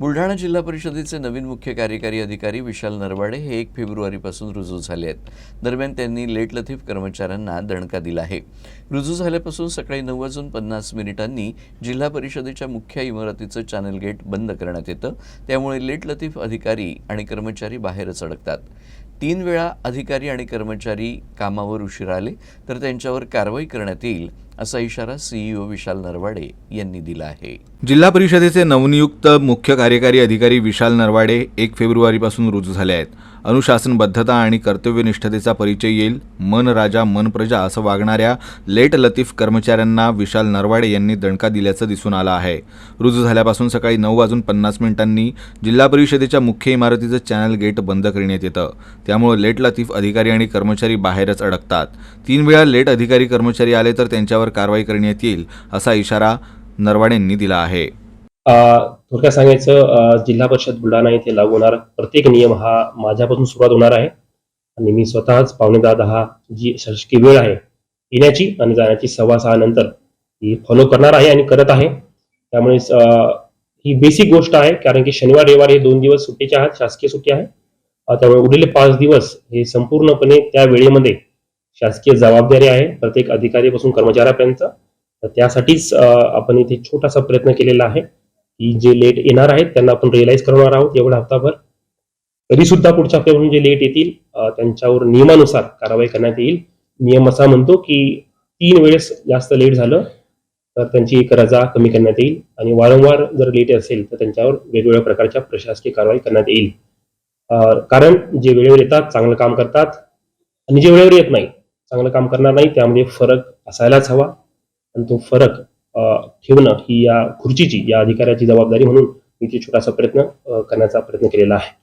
बुलढाणा जिल्हा परिषदेचे नवीन मुख्य कार्यकारी अधिकारी विशाल नरवाडे हे एक फेब्रुवारीपासून रुजू झाले आहेत. दरम्यान त्यांनी लेट लतीफ कर्मचाऱ्यांना दणका दिला आहे. रुजू झाल्यापासून सकाळी नऊ वाजून पन्नास मिनिटांनी जिल्हा परिषदेच्या मुख्य इमारतीचं चॅनल गेट बंद करण्यात येतं. त्यामुळे लेट लतीफ अधिकारी आणि कर्मचारी बाहेरच अडकतात. तीन वेळा अधिकारी आणि कर्मचारी कामावर उशिरा आले तर त्यांच्यावर कारवाई करण्यात येईल असा इशारा सीईओ विशाल नरवाडे यांनी दिला आहे. जिल्हा परिषदेचे नवनियुक्त मुख्य कार्यकारी अधिकारी विशाल नरवाडे एक फेब्रुवारीपासून रुजू झाले आहेत. अनुशासनबद्धता आणि कर्तव्यनिष्ठतेचा परिचय येईल मन राजा मन प्रजा असं वागणाऱ्या लेट लतीफ कर्मचाऱ्यांना विशाल नरवाडे यांनी दणका दिल्याचं दिसून आलं आहे. रुजू झाल्यापासून सकाळी नऊ वाजून पन्नास मिनिटांनी जिल्हा परिषदेच्या मुख्य इमारतीचं चॅनल गेट बंद करण्यात येतं. त्यामुळे लेट लतीफ अधिकारी आणि कर्मचारी बाहेरच अडकतात. तीन वेळा लेट अधिकारी कर्मचारी आले तर त्यांच्यावर कारवाई करण्यात येईल असा इशारा नरवाडेंनी दिला आहे. थोडक्यात सांगायचं जिल्हा परिषद बुलढाणा येथे लागू होणारा. प्रत्येक नियम हा माझ्यापासून सुरुवात होणार आहे. आणि मी स्वतःच पावणे दहा दहा जी शासकीय वेळ आहे येण्याची आणि जाण्याची सव्वा सहा नंतर ही फॉलो करणार आहे आणि करत आहे. त्यामुळे ही बेसिक गोष्ट आहे कारण की शनिवार रविवार हे दोन दिवस सुट्टीचे आहेत शासकीय सुट्टी आहे. त्यामुळे उरलेले पाच दिवस हे संपूर्णपणे त्या वेळेमध्ये शासकीय जबाबदारी आहे. प्रत्येक अधिकारीपासून कर्मचाऱ्यापर्यंत. तर त्यासाठीच आपण इथे छोटासा प्रयत्न केलेला आहे की जे लेट येणार आहेत त्यांना आपण रिअलाइज करणार आहोत एवढा हप्ताभर. तरी सुद्धा पुढच्या हप्त्यापासून जे लेट येतील त्यांच्यावर नियमानुसार कारवाई करण्यात येईल. नियम असा म्हणतो की तीन वेळेस जास्त लेट झालं तर त्यांची एक रजा कमी करण्यात येईल. आणि वारंवार जर लेट असेल तर त्यांच्यावर वेगवेगळ्या प्रकारच्या प्रशासकीय कारवाई करण्यात येईल. कारण जे वेळेवर येतात चांगलं काम करतात. आणि जे वेळेवर येत नाही चांगलं काम करणार नाही त्यामध्ये फरक असायलाच हवा. आणि तो फरक ठेवणं ही या खुर्चीची या अधिकाऱ्याची जबाबदारी म्हणून मी ते छोटासा प्रयत्न करण्याचा प्रयत्न केलेला आहे.